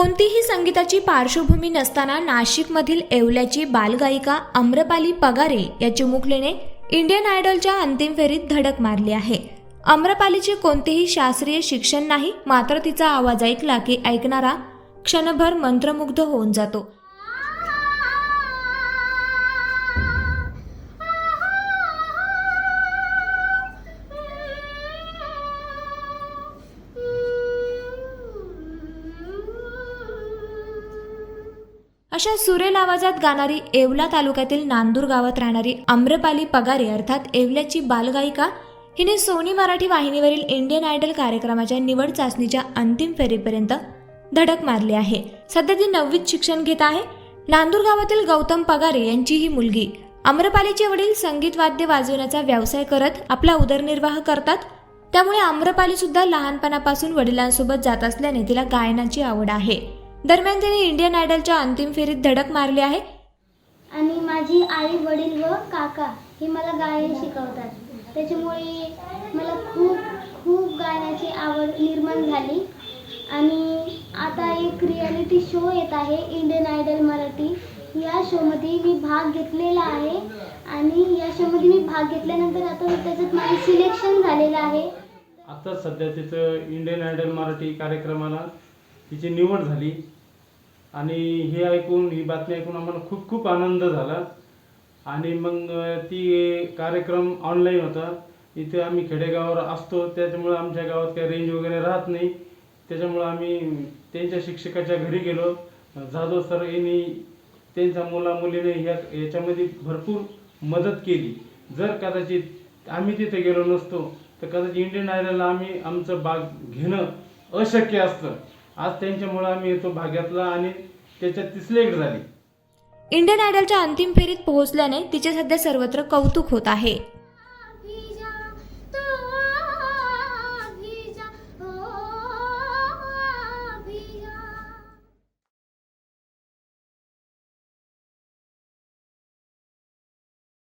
कोणतीही संगीताची पार्श्वभूमी नसताना नाशिकमधील येवल्याची बालगायिका अम्रपाली पगारे या चिमुकलीने इंडियन आयडॉलच्या अंतिम फेरीत धडक मारली आहे. अम्रपालीचे कोणतेही शास्त्रीय शिक्षण नाही मात्र तिचा आवाज ऐकला की ऐकणारा क्षणभर मंत्रमुग्ध होऊन जातो. अशा सुरेल आवाजात गाणारी येवला तालुक्यातील नांदूर गावात राहणारी आम्रपाली पगारे अर्थात येवल्याची बालगायिका हिने सोनी मराठी वाहिनीवरील इंडियन आयडल कार्यक्रमाच्या निवड चाचणीच्या अंतिम फेरीपर्यंत धडक मारली आहे. सध्या ती नववीत शिक्षण घेत आहे. नांदूर गावातील गौतम पगारे यांची ही मुलगी. आम्रपालीचे वडील संगीत वाद्य वाजवण्याचा व्यवसाय करत आपला उदरनिर्वाह करतात. त्यामुळे आम्रपाली सुद्धा लहानपणापासून वडिलांसोबत जात असल्याने तिला गायनाची आवड आहे. दरम्यान तिने इंडियन आयडलच्या अंतिम फेरीत धडक मारली आहे. आणि माझी आई वडील व काका हे मला गायन शिकवतात. त्याच्यामुळे मला खूप खूप गाण्याची आवड निर्माण झाली. आणि आता एक रियालिटी शो येत आहे इंडियन आयडल मराठी. या शोमध्ये मी भाग घेतलेला आहे. आणि या शोमध्ये मी भाग घेतल्यानंतर आता त्याच्यात माझं सिलेक्शन झालेलं आहे. आता सध्या तिचं इंडियन आयडल मराठी कार्यक्रमाला तिची निवड झाली. आणि हे ऐकून ही बातमी ऐकून आम्हाला खूप खूप आनंद झाला. आणि मग ती कार्यक्रम ऑनलाईन होता. इथे आम्ही खेडेगावावर असतो. त्याच्यामुळं आमच्या गावात काही रेंज वगैरे राहत नाही. त्याच्यामुळं आम्ही त्यांच्या शिक्षकाच्या घरी गेलो. जाधव सर यांनी त्यांच्या मुला मुलीने ह्या याच्यामध्ये भरपूर मदत केली. जर कदाचित आम्ही तिथे गेलो नसतो तर कदाचित इंडियन आयडलला आम्ही आमचं भाग घेणं अशक्य असतं. आज त्यांच्यामुळे आम्ही तो भाग्यातला आणि त्याच्यात ती सिलेक्ट झाली. इंडियन आयडलच्या अंतिम फेरीत पोहोचल्याने तिचे सध्या सर्वत्र कौतुक होत आहे.